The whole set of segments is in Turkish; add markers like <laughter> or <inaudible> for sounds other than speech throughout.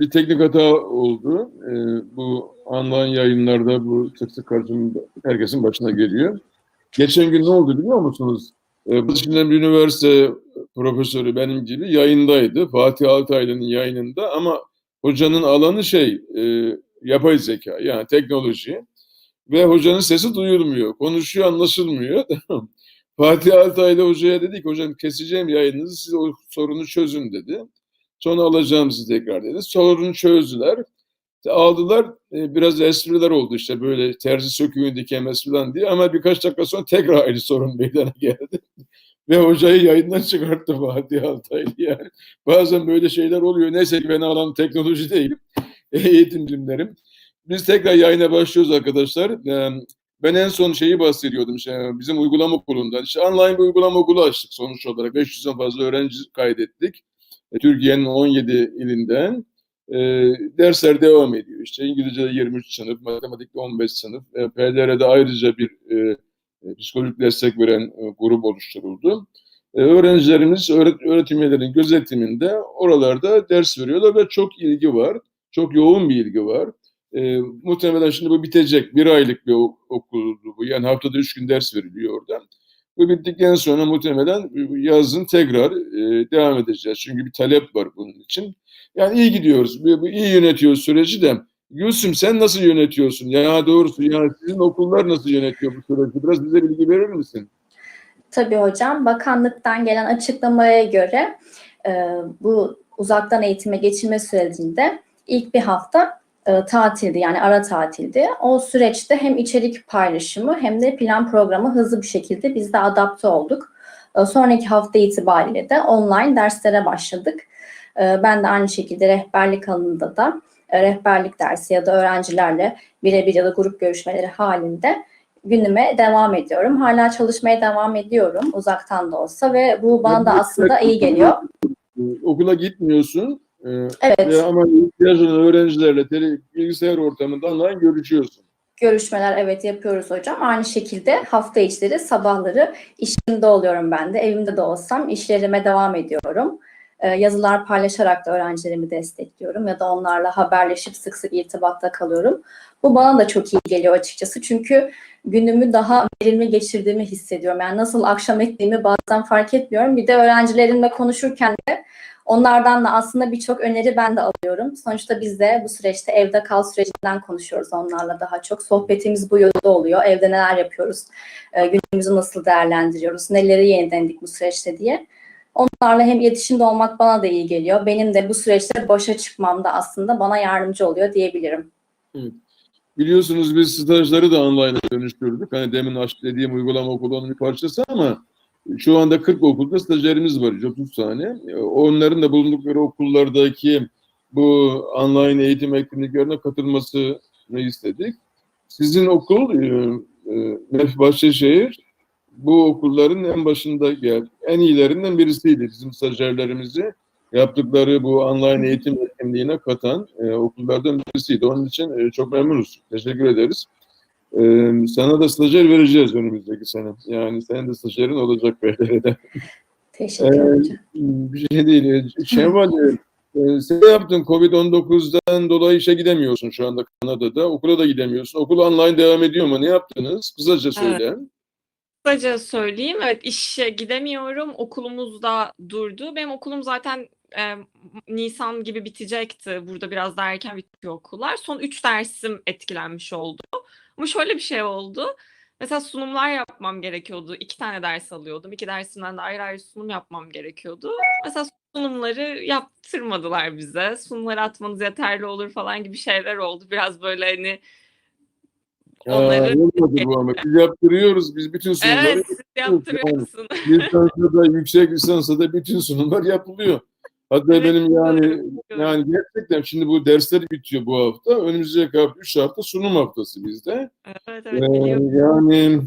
bir teknik hata oldu. E, bu online yayınlarda bu sık sık karşımda herkesin başına geliyor. Geçen gün ne oldu biliyor musunuz? E, Boğaziçi'nden bir üniversite profesörü benim gibi yayındaydı. Fatih Altaylı'nın yayınında ama hocanın alanı şey e, yapay zeka yani teknoloji ve hocanın sesi duyulmuyor. Konuşuyor anlaşılmıyor. <laughs> Fatih Altaylı hocaya dedi ki hocam keseceğim yayınınızı siz o sorunu çözün dedi. Sonra alacağım sizi tekrar dedi. Sorunu çözdüler. Aldılar e, biraz espriler oldu işte böyle terzi söküğünü dikemez falan diye ama birkaç dakika sonra tekrar aynı sorun meydana geldi. <laughs> Ve hocayı yayından çıkarttı Fatih Altaylı yani. Bazen böyle şeyler oluyor. Neyse ki ben alan teknoloji değilim. <laughs> Eğitimcimlerim. Biz tekrar yayına başlıyoruz arkadaşlar. Ee, Ben en son şeyi bahsediyordum işte bizim uygulama okulundan. İşte online bir uygulama okulu açtık sonuç olarak. 500'den fazla öğrenci kaydettik. E, Türkiye'nin 17 ilinden. E, dersler devam ediyor. İşte İngilizce'de 23 sınıf, matematikte 15 sınıf. E, PDR'de ayrıca bir e, e, psikolojik destek veren e, grup oluşturuldu. E, öğrencilerimiz öğret öğretim üyelerinin gözetiminde oralarda ders veriyorlar ve çok ilgi var. Çok yoğun bir ilgi var. E, muhtemelen şimdi bu bitecek. Bir aylık bir okuldu bu. Yani haftada üç gün ders veriliyor orada. Bu bittikten sonra muhtemelen yazın tekrar e, devam edeceğiz. Çünkü bir talep var bunun için. Yani iyi gidiyoruz. Bu iyi yönetiyoruz süreci de. Gülsüm sen nasıl yönetiyorsun? Ya doğrusu ya sizin okullar nasıl yönetiyor bu süreci? Biraz bize bilgi verir misin? Tabii hocam. Bakanlıktan gelen açıklamaya göre e, bu uzaktan eğitime geçilme sürecinde ilk bir hafta e, tatildi yani ara tatildi. O süreçte hem içerik paylaşımı hem de plan programı hızlı bir şekilde biz de adapte olduk. E, sonraki hafta itibariyle de online derslere başladık. E, ben de aynı şekilde rehberlik alanında da e, rehberlik dersi ya da öğrencilerle birebir ya da grup görüşmeleri halinde günüme devam ediyorum. Hala çalışmaya devam ediyorum uzaktan da olsa ve bu bana da aslında iyi geliyor. Okula gitmiyorsun Evet. e, ama ihtiyaç olan öğrencilerle tele, bilgisayar ortamında online görüşüyorsun. Görüşmeler evet yapıyoruz hocam. Aynı şekilde hafta içleri sabahları işimde oluyorum ben de. Evimde de olsam işlerime devam ediyorum. Ee, yazılar paylaşarak da öğrencilerimi destekliyorum ya da onlarla haberleşip sık sık irtibatta kalıyorum. Bu bana da çok iyi geliyor açıkçası. Çünkü günümü daha verimli geçirdiğimi hissediyorum. Yani nasıl akşam ettiğimi bazen fark etmiyorum. Bir de öğrencilerimle konuşurken de Onlardan da aslında birçok öneri ben de alıyorum. Sonuçta biz de bu süreçte evde kal sürecinden konuşuyoruz onlarla daha çok. Sohbetimiz bu yolda oluyor. Evde neler yapıyoruz, e, günümüzü nasıl değerlendiriyoruz, neleri yenilendik bu süreçte diye. Onlarla hem iletişimde olmak bana da iyi geliyor. Benim de bu süreçte başa çıkmamda aslında bana yardımcı oluyor diyebilirim. Biliyorsunuz biz stajları da online'a dönüştürdük. Hani demin dediğim uygulama okulunun bir parçası ama şu anda 40 okulda stajyerimiz var, 30 tane. Onların da bulundukları okullardaki bu online eğitim etkinliklerine katılmasını istedik. Sizin okul, Mef Bahçeşehir, bu okulların en başında gel, en iyilerinden birisiydi. Bizim stajyerlerimizi yaptıkları bu online eğitim etkinliğine katan e, okullardan birisiydi. Onun için e, çok memnunuz. Teşekkür ederiz. Ee, sana da stajyer vereceğiz önümüzdeki sene. Yani senin de stajyerin olacak BDR'de. <laughs> Teşekkür Ee, hocam. bir şey değil. Şevval, e, sen yaptın Covid-19'dan dolayı işe gidemiyorsun şu anda Kanada'da. Okula da gidemiyorsun. Okul online devam ediyor mu? Ne yaptınız? Kısaca söyle. Kısaca söyleyeyim. Evet işe gidemiyorum. Okulumuz da durdu. Benim okulum zaten e, Nisan gibi bitecekti. Burada biraz daha erken bitiyor okullar. Son 3 dersim etkilenmiş oldu. Ama şöyle bir şey oldu. Mesela sunumlar yapmam gerekiyordu. İki tane ders alıyordum. İki dersimden de ayrı ayrı sunum yapmam gerekiyordu. Mesela sunumları yaptırmadılar bize. Sunumları atmanız yeterli olur falan gibi şeyler oldu. Biraz böyle hani Aa, onları olmadı bu ama. Biz yaptırıyoruz. Biz bütün sunumları evet lisansta da yüksek lisansta da bütün sunumlar yapılıyor. Hatta Evet, benim yani yani gerçekten şimdi bu dersler bitiyor bu hafta. Önümüzdeki hafta 3 hafta sunum haftası bizde. Evet evet Ee, yani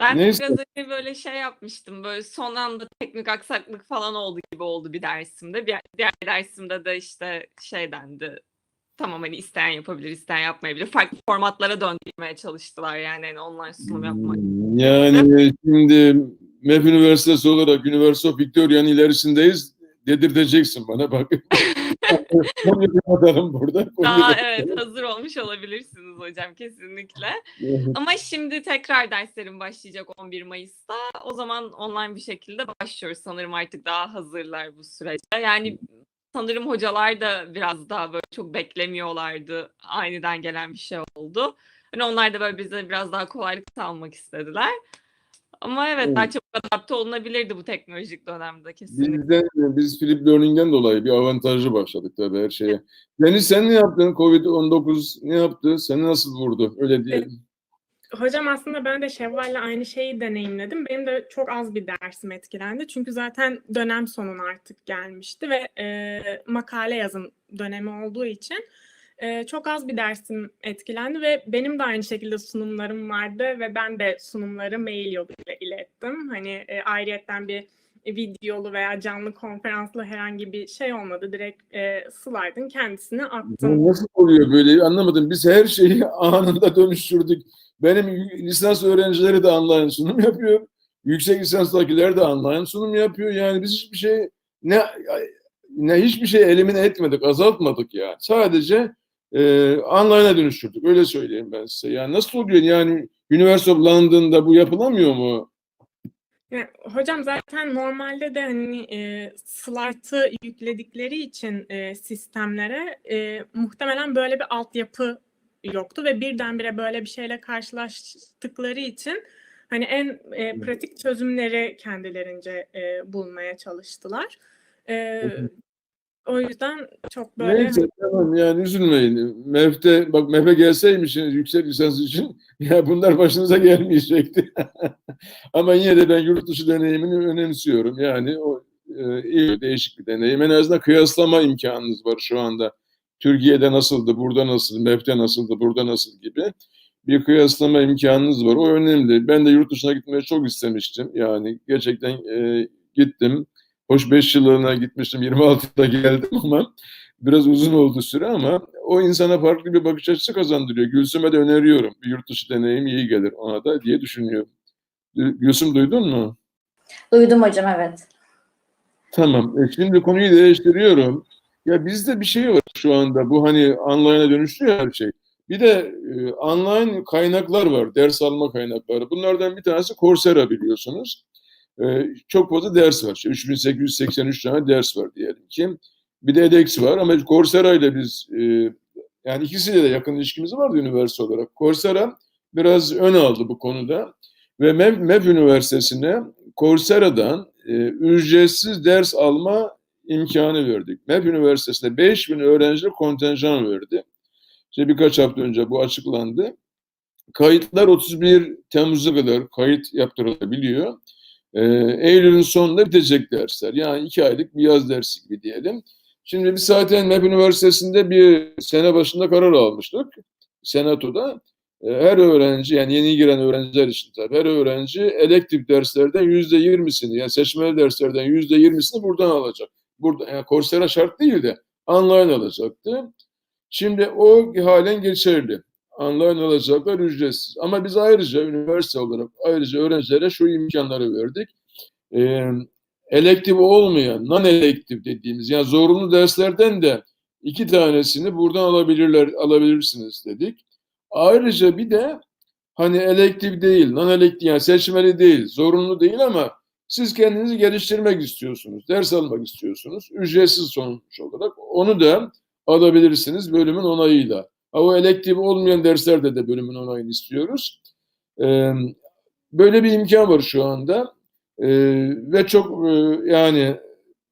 Ben neyse. biraz hani böyle şey yapmıştım. Böyle son anda teknik aksaklık falan oldu gibi oldu bir dersimde. Bir diğer dersimde de işte şey dendi. Tamam hani isteyen yapabilir, isteyen yapmayabilir. Farklı formatlara döndürmeye çalıştılar yani hani online sunum yapmak. Yani şimdi MEF Üniversitesi olarak University of Victoria'nın ilerisindeyiz. Dedirteceksin bana bak. <laughs> Kapatalım burada. Daha kapatalım. evet hazır olmuş olabilirsiniz hocam kesinlikle. Ama şimdi tekrar derslerim başlayacak 11 Mayıs'ta. O zaman online bir şekilde başlıyoruz sanırım artık daha hazırlar bu sürece. Yani sanırım hocalar da biraz daha böyle çok beklemiyorlardı. Aniden gelen bir şey oldu. Hani onlar da böyle bize biraz daha kolaylık sağlamak istediler. Ama evet daha Evet. çabuk adapte olunabilirdi bu teknolojik dönemde kesinlikle. Bizden, biz Flip Learning'den dolayı bir avantajlı başladık tabii her şeye. Deniz sen ne yaptın? Covid-19 ne yaptı? Seni nasıl vurdu? Öyle diyelim. Hocam aslında ben de Şevval'le aynı şeyi deneyimledim. Benim de çok az bir dersim etkilendi. Çünkü zaten dönem sonuna artık gelmişti ve e, makale yazım dönemi olduğu için e, çok az bir dersim etkilendi ve benim de aynı şekilde sunumlarım vardı ve ben de sunumları mail yoluyla ilettim. Hani e, ayrıyetten bir videolu veya canlı konferanslı herhangi bir şey olmadı. Direkt e, slide'ın kendisini attım. Nasıl oluyor böyle anlamadım. Biz her şeyi <laughs> anında dönüştürdük. Benim lisans öğrencileri de online sunum yapıyor. Yüksek lisanstakiler de online sunum yapıyor. Yani biz hiçbir şey ne ne hiçbir şey elimine etmedik, azaltmadık yani. Sadece e, online'a dönüştürdük. Öyle söyleyeyim ben size. Yani nasıl oluyor? Yani University of London'da bu yapılamıyor mu? Hocam zaten normalde de hani e, slide'ı yükledikleri için e, sistemlere e, muhtemelen böyle bir altyapı yoktu ve birdenbire böyle bir şeyle karşılaştıkları için hani en e, pratik çözümleri kendilerince e, bulmaya çalıştılar. E, o yüzden çok böyle Neyse tamam yani üzülmeyin. MEF'te bak MEF'e gelseymişsiniz yüksek lisans için <laughs> ya bunlar başınıza gelmeyecekti. <laughs> Ama yine de ben yurt dışı deneyimini önemsiyorum. Yani o e, iyi değişik bir deneyim. En azından kıyaslama imkanınız var şu anda. Türkiye'de nasıldı, burada nasıl, MEF'te nasıldı, burada nasıl gibi bir kıyaslama imkanınız var. O önemli. Ben de yurt dışına gitmeyi çok istemiştim. Yani gerçekten e, gittim. Hoş 5 yılına gitmiştim, 26'da geldim ama biraz uzun oldu süre ama o insana farklı bir bakış açısı kazandırıyor. Gülsüm'e de öneriyorum. Bir yurt dışı deneyim iyi gelir ona da diye düşünüyorum. Gülsüm duydun mu? Duydum hocam evet. Tamam. E şimdi konuyu değiştiriyorum. Ya bizde bir şey var şu anda. Bu hani online'a dönüştü ya her şey. Bir de e, online kaynaklar var. Ders alma kaynakları. Bunlardan bir tanesi Coursera biliyorsunuz. E, çok fazla ders var. İşte 3883 tane ders var diyelim ki. Bir de edX var ama Coursera ile biz e, yani ikisiyle de yakın ilişkimiz vardı üniversite olarak. Coursera biraz ön aldı bu konuda ve MEV, MEV Üniversitesi'ne Coursera'dan e, ücretsiz ders alma imkanı verdik. MEV Üniversitesi'ne 5000 öğrenci kontenjan verdi. İşte birkaç hafta önce bu açıklandı. Kayıtlar 31 Temmuz'a kadar kayıt yaptırılabiliyor. Ee, Eylül'ün sonunda bitecek dersler. Yani iki aylık bir yaz dersi gibi diyelim. Şimdi biz zaten MEP Üniversitesi'nde bir sene başında karar almıştık. Senatoda. Ee, her öğrenci yani yeni giren öğrenciler için tabii her öğrenci elektif derslerden yüzde yirmisini yani seçmeli derslerden yüzde yirmisini buradan alacak. Burada yani Coursera şart değil de online alacaktı. Şimdi o halen geçerli. Online alacaklar ücretsiz. Ama biz ayrıca üniversite olarak ayrıca öğrencilere şu imkanları verdik. Ee, elektif olmayan, non-elektif dediğimiz yani zorunlu derslerden de iki tanesini buradan alabilirler, alabilirsiniz dedik. Ayrıca bir de hani elektif değil, non-elektif yani seçmeli değil, zorunlu değil ama siz kendinizi geliştirmek istiyorsunuz, ders almak istiyorsunuz, ücretsiz sonuç olarak. Onu da alabilirsiniz bölümün onayıyla. O elektif olmayan derslerde de bölümün onayını istiyoruz. Ee, böyle bir imkan var şu anda. Ee, ve çok e, yani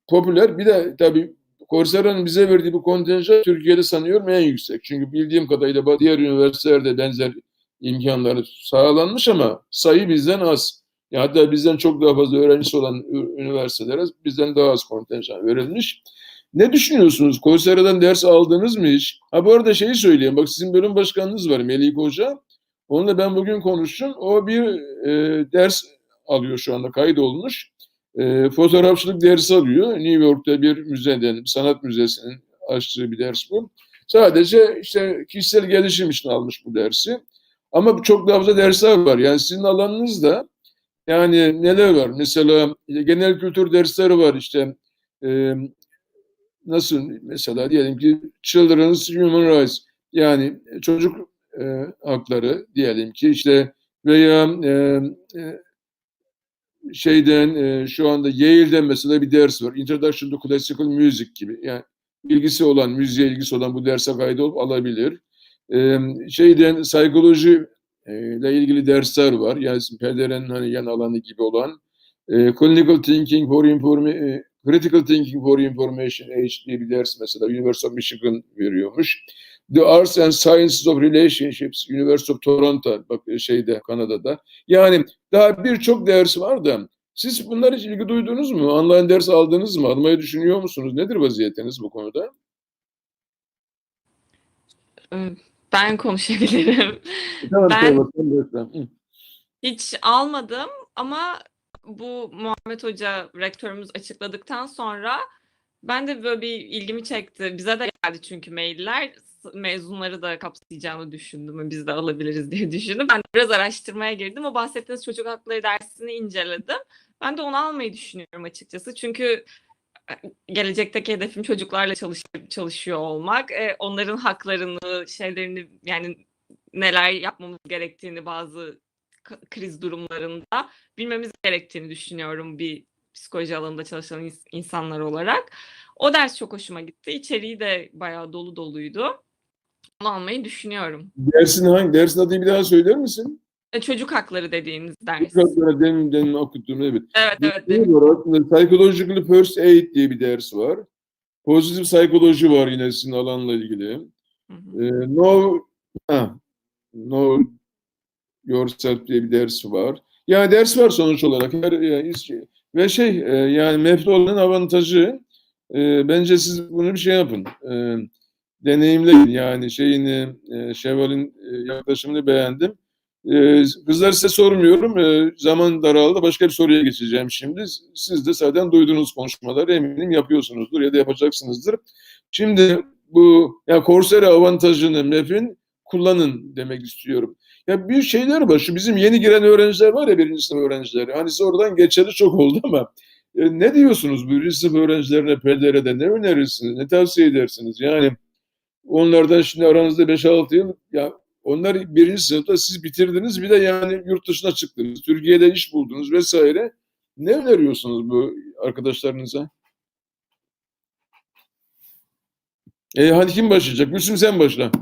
popüler. Bir de tabii Coursera'nın bize verdiği bu kontenjan Türkiye'de sanıyorum en yüksek. Çünkü bildiğim kadarıyla diğer üniversitelerde benzer imkanları sağlanmış ama sayı bizden az. Ya hatta bizden çok daha fazla öğrencisi olan üniversitelere bizden daha az kontenjan verilmiş. Ne düşünüyorsunuz? Cousera'dan ders aldınız mı hiç? Ha bu arada şeyi söyleyeyim. Bak sizin bölüm başkanınız var Melik Hoca. Onunla ben bugün konuştum. O bir e, ders alıyor şu anda kaydolmuş. E, fotoğrafçılık dersi alıyor. New York'ta bir müzeden, sanat müzesinin açtığı bir ders bu. Sadece işte kişisel gelişim için almış bu dersi. Ama çok daha fazla dersler var. Yani sizin alanınızda yani neler var? Mesela genel kültür dersleri var işte. E, nasıl mesela diyelim ki Children's Human Rights yani çocuk e, hakları diyelim ki işte veya e, e, şeyden e, şu anda Yale'den mesela bir ders var. Introduction to Classical Music gibi. Yani ilgisi olan, müziğe ilgisi olan bu derse kaydolup alabilir. E, şeyden psikoloji e, ile ilgili dersler var. Yani PDR'nin hani yan alanı gibi olan. E, Clinical Thinking for e, Critical Thinking for Information Age diye bir ders mesela University of Michigan veriyormuş. The Arts and Sciences of Relationships, University of Toronto, bak e, şeyde Kanada'da. Yani daha birçok ders var da siz bunlar hiç ilgi duydunuz mu? Online ders aldınız mı? Almayı düşünüyor musunuz? Nedir vaziyetiniz bu konuda? Ee, Ben konuşabilirim. Tamam, Ben- tamam, tamam. Hı. Hiç almadım ama bu Muhammed Hoca rektörümüz açıkladıktan sonra ben de böyle bir ilgimi çekti. Bize de geldi çünkü mailler. Mezunları da kapsayacağını düşündüm. Biz de alabiliriz diye <laughs> düşündüm. Ben biraz araştırmaya girdim. O bahsettiğiniz çocuk hakları dersini inceledim. Ben de onu almayı düşünüyorum açıkçası. Çünkü e, gelecekteki hedefim çocuklarla çalış çalışıyor olmak. E, onların haklarını, şeylerini yani neler yapmamız gerektiğini bazı kriz durumlarında bilmemiz gerektiğini düşünüyorum bir psikoloji alanında çalışan ins- insanlar olarak. O ders çok hoşuma gitti. İçeriği de bayağı dolu doluydu. Onu almayı düşünüyorum. Dersin hangi? Dersin adını bir daha söyler misin? E, çocuk hakları dediğiniz ders. Biraz sonra demin, demin okuttuğum evet. Evet evet. Bir demin- var aslında Psychological First Aid diye bir ders var. Pozitif psikoloji var yine sizin alanla ilgili. Hı hı. Ee, know, ha, know yourself diye bir ders var. Yani ders var sonuç olarak. Her, yani, is- ve şey e, yani olan avantajı e, bence siz bunu bir şey yapın. E, deneyimleyin yani şeyini e, Şevval'in e, yaklaşımını beğendim. E, kızlar size sormuyorum. E, zaman daraldı. Başka bir soruya geçeceğim şimdi. Siz de zaten duyduğunuz konuşmaları eminim yapıyorsunuzdur ya da yapacaksınızdır. Şimdi bu ya Coursera avantajını MEF'in kullanın demek istiyorum. Ya bir şeyler var. Şu bizim yeni giren öğrenciler var ya birinci sınıf öğrencileri. Hani siz oradan geçeli çok oldu ama e, ne diyorsunuz birinci sınıf öğrencilerine PDR'de ne önerirsiniz? Ne tavsiye edersiniz? Yani onlardan şimdi aranızda 5-6 yıl ya onlar birinci sınıfta siz bitirdiniz bir de yani yurt dışına çıktınız. Türkiye'de iş buldunuz vesaire. Ne öneriyorsunuz bu arkadaşlarınıza? E hadi kim başlayacak? Gülsüm sen başla.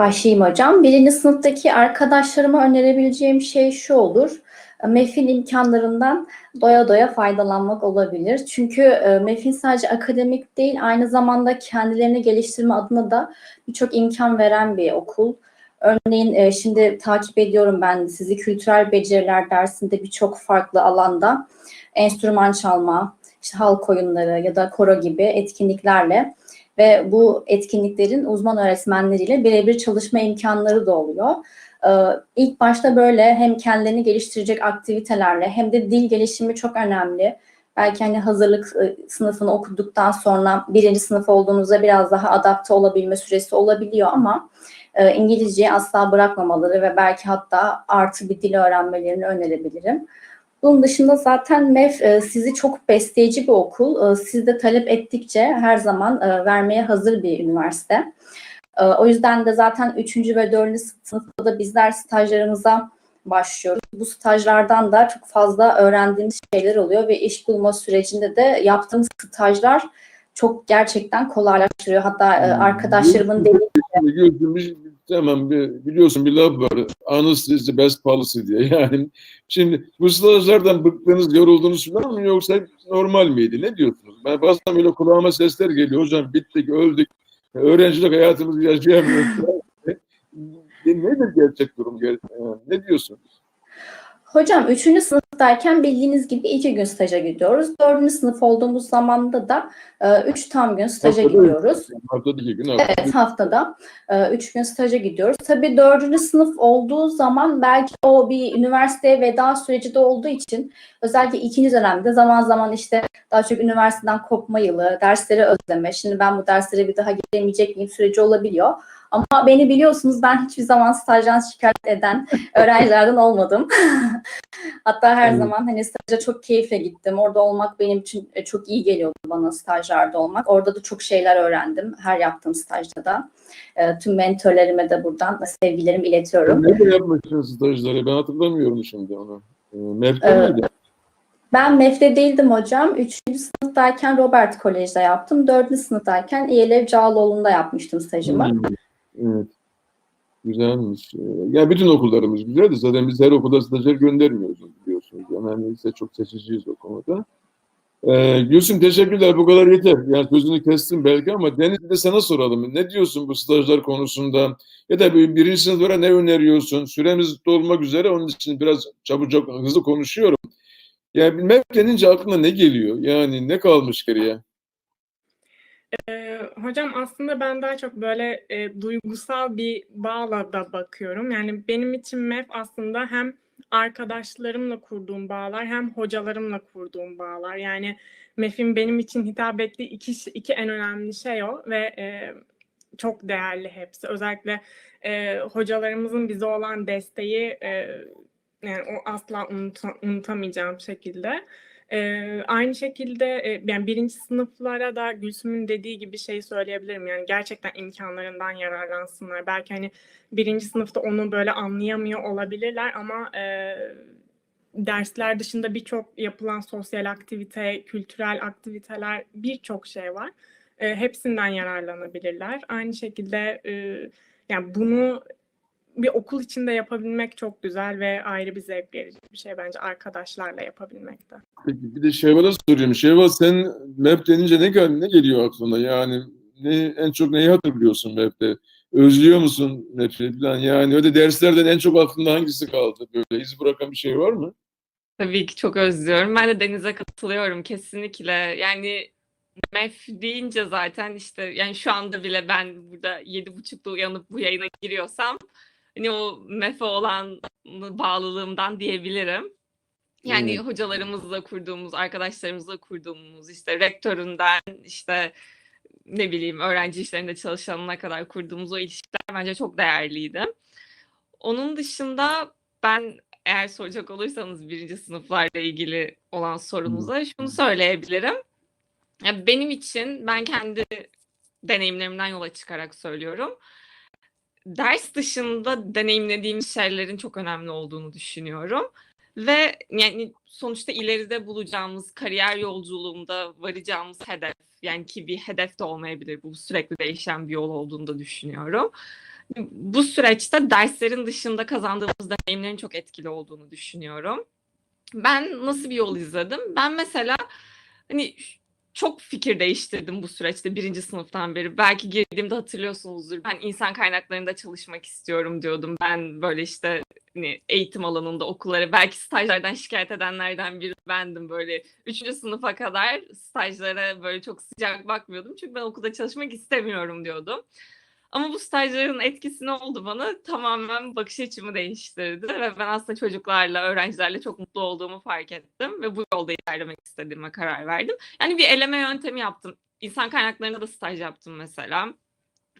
Başlayayım hocam. Birinci sınıftaki arkadaşlarıma önerebileceğim şey şu olur. MEF'in imkanlarından doya doya faydalanmak olabilir. Çünkü e, MEF'in sadece akademik değil, aynı zamanda kendilerini geliştirme adına da birçok imkan veren bir okul. Örneğin e, şimdi takip ediyorum ben sizi kültürel beceriler dersinde birçok farklı alanda enstrüman çalma, işte halk oyunları ya da koro gibi etkinliklerle ve bu etkinliklerin uzman öğretmenleriyle birebir çalışma imkanları da oluyor. Ee, ilk başta böyle hem kendilerini geliştirecek aktivitelerle hem de dil gelişimi çok önemli. Belki hani hazırlık e, sınıfını okuduktan sonra birinci sınıf olduğunuzda biraz daha adapte olabilme süresi olabiliyor ama e, İngilizceyi asla bırakmamaları ve belki hatta artı bir dil öğrenmelerini önerebilirim. Bunun dışında zaten MEF e, sizi çok besleyici bir okul. E, Siz de talep ettikçe her zaman e, vermeye hazır bir üniversite. E, O yüzden de zaten 3. ve 4. sınıfta da bizler stajlarımıza başlıyoruz. Bu stajlardan da çok fazla öğrendiğimiz şeyler oluyor ve iş bulma sürecinde de yaptığımız stajlar çok gerçekten kolaylaştırıyor. Hatta e, arkadaşlarımın dediği Biliyorsun, tamam bir, biliyorsun bir laf var. Honesty is the best policy diye. <laughs> Yani şimdi bu stajlardan bıktınız, yoruldunuz falan mı yoksa normal miydi? Ne diyorsunuz? Ben bazen böyle kulağıma sesler geliyor. Hocam bittik, öldük. Öğrencilik hayatımızı yaşayamıyoruz. <laughs> Nedir gerçek durum? E, Ne diyorsun? Hocam 3. sınıftayken bildiğiniz gibi iki gün staja gidiyoruz. 4. sınıf olduğumuz zamanda da 3 tam gün staja Haftada gidiyoruz. Haftada iki gün. Evet haftada 3 gün staja gidiyoruz. Tabii 4. sınıf olduğu zaman belki o bir üniversiteye veda süreci de olduğu için özellikle ikinci dönemde zaman zaman işte daha çok üniversiteden kopma yılı, dersleri özleme, şimdi ben bu derslere bir daha gelemeyecek miyim süreci olabiliyor. Ama beni biliyorsunuz ben hiçbir zaman stajdan şikayet eden <laughs> öğrencilerden olmadım. <laughs> Hatta her zaman hani staja çok keyifle gittim. Orada olmak benim için e, çok iyi geliyordu bana stajlarda olmak. Orada da çok şeyler öğrendim her yaptığım stajda da. E, tüm mentorlarıma da buradan sevgilerimi iletiyorum. Nerede yapmışsınız stajları? Ben hatırlamıyorum şimdi onu. E, MEF'te Evet. miydi? Ben MEF'te değildim hocam. Üçüncü sınıftayken Robert Kolej'de yaptım. Dördüncü sınıftayken İYLEV Cağaloğlu'nda yapmıştım stajımı. Hmm, Evet. Güzelmiş. Ee, Ya bütün okullarımız güzel de zaten biz her okulda stajyer göndermiyoruz biliyorsunuz. Yani biz de çok seçiciyiz o konuda. Ee, Gülsüm teşekkürler. Bu kadar yeter. Yani sözünü kestim belki ama Deniz de sana soralım. Ne diyorsun bu stajlar konusunda? Ya da bir- birinci sınıflara ne öneriyorsun? Süremiz dolmak üzere. Onun için biraz çabucak hızlı konuşuyorum. Yani MEF denince aklına ne geliyor? Yani ne kalmış geriye? Ee, hocam aslında ben daha çok böyle e, duygusal bir bağla da bakıyorum. Yani benim için MEF aslında hem arkadaşlarımla kurduğum bağlar hem hocalarımla kurduğum bağlar. Yani MEF'in benim için hitap ettiği iki, iki en önemli şey o ve e, çok değerli hepsi. Özellikle e, hocalarımızın bize olan desteği e, yani o asla unuta- unutamayacağım şekilde. Ee, aynı şekilde yani birinci sınıflara da Gülsüm'ün dediği gibi şey söyleyebilirim. Yani gerçekten imkanlarından yararlansınlar. Belki hani birinci sınıfta onu böyle anlayamıyor olabilirler ama e, dersler dışında birçok yapılan sosyal aktivite, kültürel aktiviteler birçok şey var. E, hepsinden yararlanabilirler. Aynı şekilde e, yani bunu bir okul içinde yapabilmek çok güzel ve ayrı bir zevk verici bir şey bence arkadaşlarla yapabilmek de. Peki bir de Şevval'a sorayım. Şevval sen MEP denince ne, gel- ne geliyor aklına? Yani ne, en çok neyi hatırlıyorsun MEP'te? Özlüyor musun MEP'i falan? Yani öyle derslerden en çok aklında hangisi kaldı? Böyle iz bırakan bir şey var mı? Tabii ki çok özlüyorum. Ben de Deniz'e katılıyorum kesinlikle. Yani MEF deyince zaten işte yani şu anda bile ben burada yedi buçukta uyanıp bu yayına giriyorsam hani o MEF'e olan bağlılığımdan diyebilirim. Yani Evet. hocalarımızla kurduğumuz, arkadaşlarımızla kurduğumuz, işte rektöründen, işte ne bileyim öğrenci işlerinde çalışanına kadar kurduğumuz o ilişkiler bence çok değerliydi. Onun dışında ben eğer soracak olursanız birinci sınıflarla ilgili olan sorunuza şunu söyleyebilirim. Ya benim için ben kendi deneyimlerimden yola çıkarak söylüyorum. Ders dışında deneyimlediğimiz şeylerin çok önemli olduğunu düşünüyorum. Ve yani sonuçta ileride bulacağımız kariyer yolculuğunda varacağımız hedef yani ki bir hedef de olmayabilir bu sürekli değişen bir yol olduğunu da düşünüyorum. Bu süreçte derslerin dışında kazandığımız deneyimlerin çok etkili olduğunu düşünüyorum. Ben nasıl bir yol izledim? Ben mesela hani çok fikir değiştirdim bu süreçte birinci sınıftan beri. Belki girdiğimde hatırlıyorsunuzdur. Ben insan kaynaklarında çalışmak istiyorum diyordum. Ben böyle işte hani eğitim alanında okullara belki stajlardan şikayet edenlerden biri bendim böyle. Üçüncü sınıfa kadar stajlara böyle çok sıcak bakmıyordum. Çünkü ben okulda çalışmak istemiyorum diyordum. Ama bu stajların etkisi ne oldu bana? Tamamen bakış açımı değiştirdi ve ben aslında çocuklarla, öğrencilerle çok mutlu olduğumu fark ettim ve bu yolda ilerlemek istediğime karar verdim. Yani bir eleme yöntemi yaptım. İnsan kaynaklarında da staj yaptım mesela.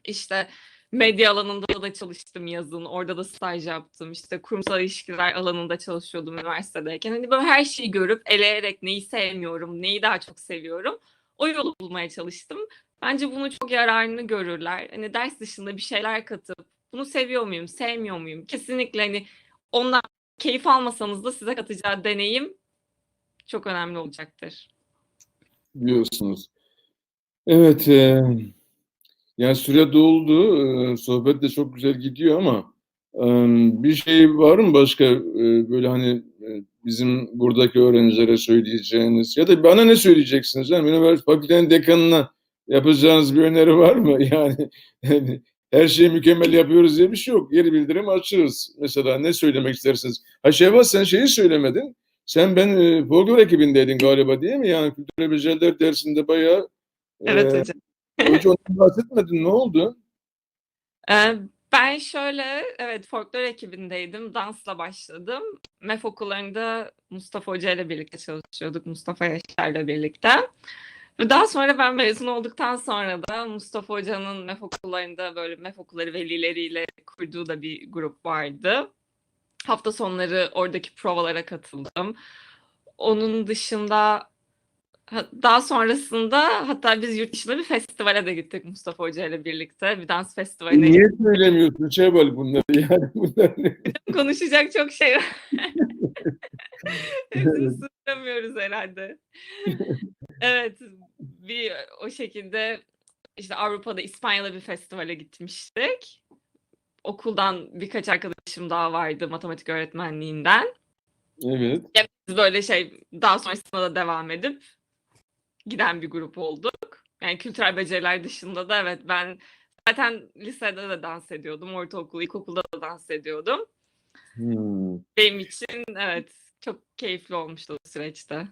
İşte medya alanında da çalıştım yazın. Orada da staj yaptım. İşte kurumsal ilişkiler alanında çalışıyordum üniversitedeyken. Hani böyle her şeyi görüp eleyerek neyi sevmiyorum, neyi daha çok seviyorum. O yolu bulmaya çalıştım. Bence bunu çok yararını görürler. Hani ders dışında bir şeyler katıp bunu seviyor muyum, sevmiyor muyum? Kesinlikle hani ondan keyif almasanız da size katacağı deneyim çok önemli olacaktır. Diyorsunuz. Evet. E, yani süre doldu. E, sohbet de çok güzel gidiyor ama e, bir şey var mı başka e, böyle hani e, bizim buradaki öğrencilere söyleyeceğiniz ya da bana ne söyleyeceksiniz? Yani üniversite fakültenin dekanına yapacağınız bir öneri var mı? <laughs> Yani, yani her şeyi mükemmel yapıyoruz diye bir şey yok. Geri bildirim açığız. Mesela ne söylemek istersiniz? Ha Şevval sen şeyi söylemedin. Sen ben e, folklor ekibindeydin galiba değil mi? Yani kültürel beceriler dersinde bayağı Evet e, hocam. hoca ondan bahsetmedin. Ne oldu? Ee, ben şöyle, evet folklor ekibindeydim. Dansla başladım. MEF okullarında Mustafa Hoca ile birlikte çalışıyorduk. Mustafa Yaşar'la birlikte. Daha sonra ben mezun olduktan sonra da Mustafa Hoca'nın MEF okullarında böyle MEF okulları velileriyle kurduğu da bir grup vardı. Hafta sonları oradaki provalara katıldım. Onun dışında ha- daha sonrasında hatta biz yurt dışında bir festivale de gittik Mustafa Hoca ile birlikte. Bir dans festivaline Niye söylemiyorsun Şevval bunları <laughs> yani bunlar ne? <laughs> konuşacak çok şey var. <laughs> Hepsini sığdıramıyoruz herhalde. evet, bir o şekilde işte Avrupa'da İspanya'da bir festivale gitmiştik. Okuldan birkaç arkadaşım daha vardı matematik öğretmenliğinden. Evet. Biz böyle şey daha sonrasında da devam edip giden bir grup olduk. Yani kültürel beceriler dışında da evet ben zaten lisede de dans ediyordum. Ortaokul, ilkokulda da dans ediyordum. Hmm. Benim için evet çok keyifli olmuştu o süreçte.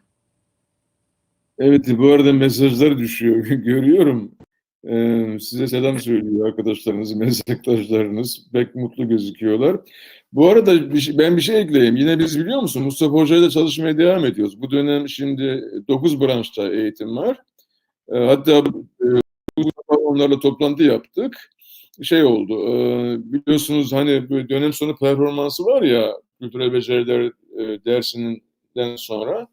Evet bu arada mesajlar düşüyor <laughs> görüyorum. Ee, size selam söylüyor arkadaşlarınız, meslektaşlarınız. Pek mutlu gözüküyorlar. Bu arada bir şey- ben bir şey ekleyeyim. Yine biz biliyor musun Mustafa Hoca ile çalışmaya devam ediyoruz. Bu dönem şimdi 9 branşta eğitim var. Ee, hatta e, onlarla toplantı yaptık. Şey oldu, e, biliyorsunuz hani dönem sonu performansı var ya kültürel beceriler e, dersinden sonra.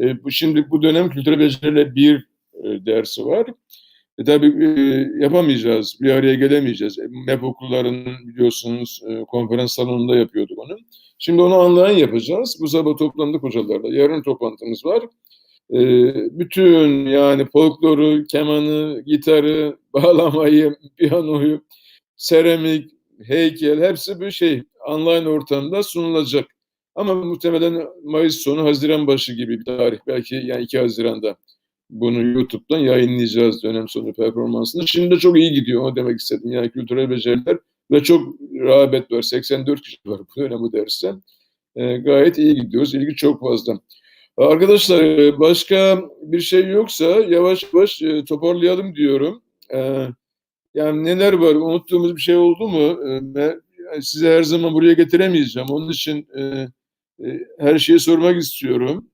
E, bu şimdi bu dönem kültürel beceriler bir e, dersi var. E, tabii e, yapamayacağız, bir araya gelemeyeceğiz. E, MEP okullarının biliyorsunuz konferans salonunda yapıyorduk onu. Şimdi onu online yapacağız. Bu sabah toplandık hocalarla. Yarın toplantımız var. Bütün yani folkloru, kemanı, gitarı, <laughs> bağlamayı, piyanoyu, seramik, heykel hepsi bir şey online ortamda sunulacak. Ama muhtemelen Mayıs sonu, Haziran başı gibi bir tarih. Belki yani 2 Haziran'da bunu YouTube'dan yayınlayacağız dönem sonu performansını. Şimdi de çok iyi gidiyor. O demek istedim. Yani kültürel beceriler ve çok rağbet var. 84 kişi var bu dönem bu derste. Ee, gayet iyi gidiyoruz. İlgi çok fazla. Arkadaşlar e, başka bir şey yoksa yavaş yavaş e, toparlayalım diyorum. Ee, yani neler var? Unuttuğumuz bir şey oldu mu? Ee, ben- size her zaman buraya getiremeyeceğim. Onun için e, e, her şeyi sormak istiyorum.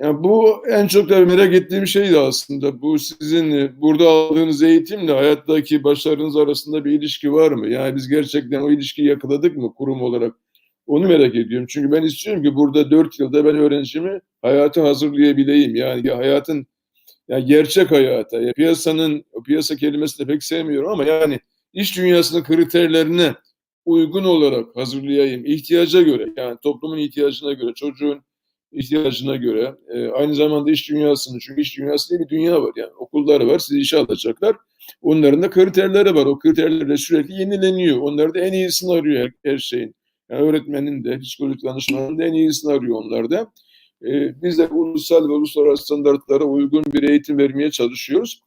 Yani bu en çok da merak ettiğim şeydi aslında. Bu sizin e, burada aldığınız eğitimle hayattaki başarınız arasında bir ilişki var mı? Yani biz gerçekten o ilişkiyi yakaladık mı kurum olarak? Onu merak ediyorum. Çünkü ben istiyorum ki burada dört yılda ben öğrencimi hayata hazırlayabileyim. Yani hayatın yani gerçek hayata, ya piyasanın, piyasa kelimesini pek sevmiyorum ama yani iş dünyasının kriterlerine uygun olarak hazırlayayım. ihtiyaca göre, yani toplumun ihtiyacına göre, çocuğun ihtiyacına göre, e, aynı zamanda iş dünyasının, çünkü iş dünyası diye bir dünya var yani okullar var, sizi işe alacaklar. Onların da kriterleri var. O kriterler de sürekli yenileniyor. Onlar da en iyisini arıyor her, her şeyin. Yani öğretmenin de, psikolojik danışmanın da en iyisini arıyor onlar da. E, biz de ulusal ve uluslararası standartlara uygun bir eğitim vermeye çalışıyoruz.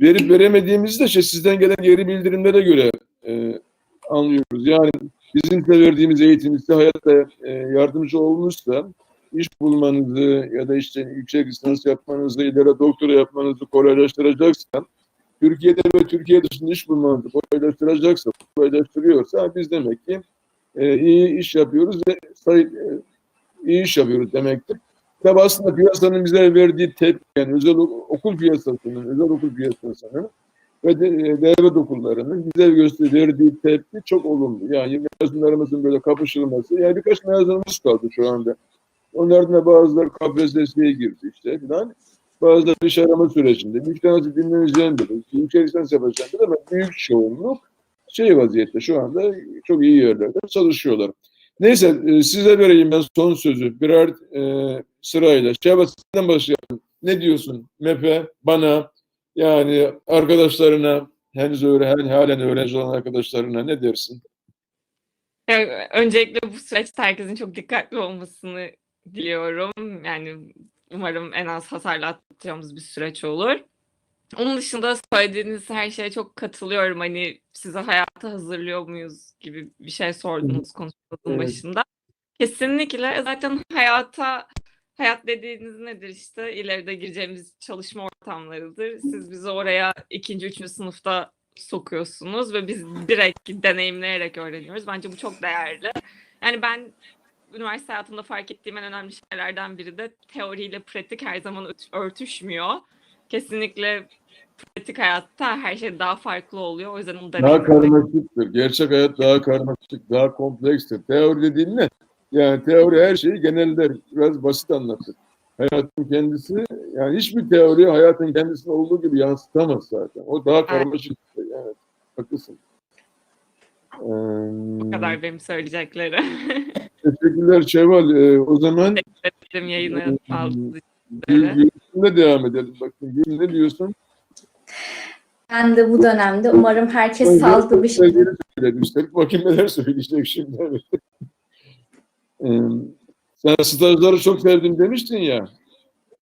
Verip veremediğimizi de işte sizden gelen geri bildirimlere göre e, anlıyoruz. Yani bizim de verdiğimiz eğitim size hayatta e, yardımcı olmuşsa iş bulmanızı ya da işte yüksek lisans yapmanızı, ileri doktora yapmanızı kolaylaştıracaksa, Türkiye'de ve Türkiye dışında iş bulmanızı kolaylaştıracaksa, kolaylaştırıyorsa biz demek ki e, iyi iş yapıyoruz ve sayı, e, iyi iş yapıyoruz demektir. Tabi aslında piyasanın bize verdiği tepki, yani özel ok- okul piyasasının, özel okul piyasasının ve de, e, devlet okullarının bize göster verdiği tepki çok olumlu. Yani mezunlarımızın böyle kapışılması, yani birkaç mezunumuz kaldı şu anda. Onlardan da bazıları KPSS'ye girdi işte filan. Bazıları iş arama sürecinde. Bir tanesi dinleneceğim dedi. Yüksek lisans ama büyük çoğunluk şey vaziyette şu anda çok iyi yerlerde çalışıyorlar. Neyse e, size vereyim ben son sözü birer e, sırayla. Şehbaz senden başlayalım. Ne diyorsun MEP'e, bana, yani arkadaşlarına, henüz öğren, halen öğrenci olan arkadaşlarına ne dersin? Yani öncelikle bu süreçte herkesin çok dikkatli olmasını diliyorum. Yani umarım en az hasarla atlatacağımız bir süreç olur. Onun dışında söylediğiniz her şeye çok katılıyorum. Hani size hayata hazırlıyor muyuz gibi bir şey sordunuz konuşmanızın Evet. başında. Kesinlikle zaten hayata hayat dediğiniz nedir işte ileride gireceğimiz çalışma ortamlarıdır. Siz bizi oraya ikinci, üçüncü sınıfta sokuyorsunuz ve biz direkt deneyimleyerek öğreniyoruz. Bence bu çok değerli. Yani ben üniversite hayatında fark ettiğim en önemli şeylerden biri de teoriyle pratik her zaman örtüşmüyor. Kesinlikle pratik hayatta her şey daha farklı oluyor. O yüzden onu Daha deneyimlemek karmaşıktır. Gerçek hayat daha karmaşık, daha komplekstir. Teori dediğin ne? Yani teori her şeyi geneller, biraz basit anlatır. Hayatın kendisi, yani hiçbir teori hayatın kendisini olduğu gibi yansıtamaz zaten. O daha karmaşık. bir şey. Evet, haklısın. Ee, Bu kadar benim söyleyeceklerim. <laughs> teşekkürler Şevval. Ee, o zaman Dedim yayını aldığınız için. Gül- Gül'le devam edelim. Bakın Gül ne diyorsun? Ben de bu dönemde umarım herkes sağlıklı bir şekilde. Üstelik bakayım neler söyleyecek şimdi. <laughs> Ee, sen stajları çok sevdim demiştin ya. Onu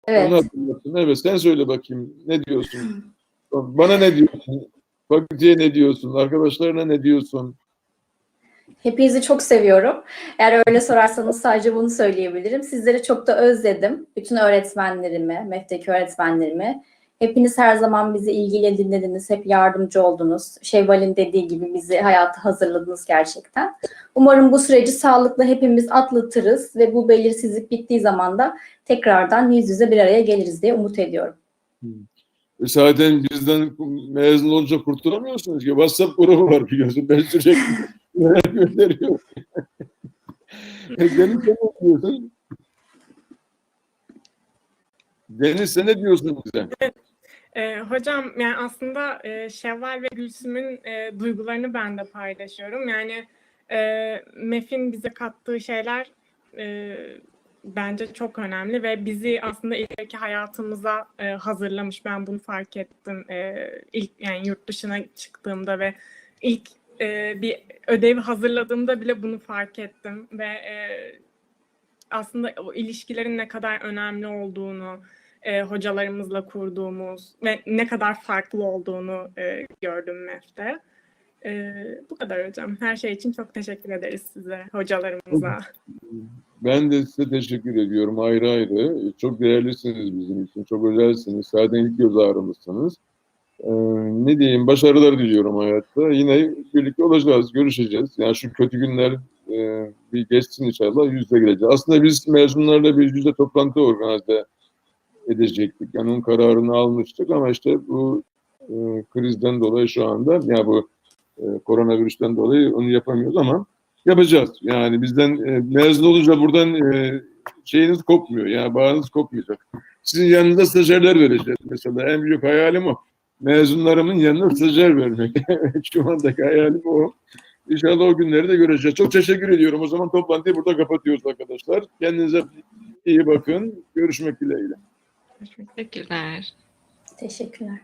Evet. hatırlattın. Evet sen söyle bakayım. Ne diyorsun? Bana ne diyorsun? Fakülteye ne diyorsun? Arkadaşlarına ne diyorsun? Hepinizi çok seviyorum. Eğer öyle sorarsanız sadece bunu söyleyebilirim. Sizleri çok da özledim. Bütün öğretmenlerimi, MEF'teki öğretmenlerimi. Hepiniz her zaman bizi ilgiyle dinlediniz, hep yardımcı oldunuz. Şevval'in dediği gibi bizi hayata hazırladınız gerçekten. Umarım bu süreci sağlıklı hepimiz atlatırız ve bu belirsizlik bittiği zaman da tekrardan yüz yüze bir araya geliriz diye umut ediyorum. E zaten bizden mezun olunca kurtulamıyorsunuz ki. WhatsApp grubu var biliyorsun. Ben sürekli <laughs> gönderiyorum. <laughs> Deniz sen ne diyorsun? Deniz sen ne diyorsun bize? Ee, hocam yani aslında e, Şevval ve Gülsüm'ün e, duygularını ben de paylaşıyorum. Yani e, MEF'in bize kattığı şeyler e, bence çok önemli ve bizi aslında ileriki hayatımıza e, hazırlamış. Ben bunu fark ettim e, ilk yani yurt dışına çıktığımda ve ilk e, bir ödevi hazırladığımda bile bunu fark ettim ve e, aslında o ilişkilerin ne kadar önemli olduğunu, e, hocalarımızla kurduğumuz ve ne kadar farklı olduğunu e, gördüm MEF'te. E, bu kadar hocam. Her şey için çok teşekkür ederiz size, hocalarımıza. Ben de size teşekkür ediyorum ayrı ayrı. Çok değerlisiniz bizim için. Çok özelsiniz. Zaten ilk göz ağrımızsınız. Ee, ne diyeyim? Başarılar diliyorum hayatta. Yine birlikte olacağız, görüşeceğiz. Yani şu kötü günler e, bir geçsin inşallah. Yüz yüze geleceğiz. Aslında biz mezunlarla bir yüz yüze toplantı organize edecektik. Yani onun kararını almıştık ama işte bu e, krizden dolayı şu anda ya bu e, koronavirüsten dolayı onu yapamıyoruz ama yapacağız. Yani bizden e, mezun olunca buradan e, şeyiniz kopmuyor. Yani bağınız kopmayacak. Sizin yanınızda stajyerler vereceğiz mesela. En büyük hayalim o. Mezunlarımın yanına stajyer vermek. <laughs> Şu andaki hayalim o. İnşallah o günleri de göreceğiz. Çok teşekkür ediyorum. O zaman toplantıyı burada kapatıyoruz arkadaşlar. Kendinize iyi bakın. Görüşmek dileğiyle. Teşekkürler. Teşekkürler.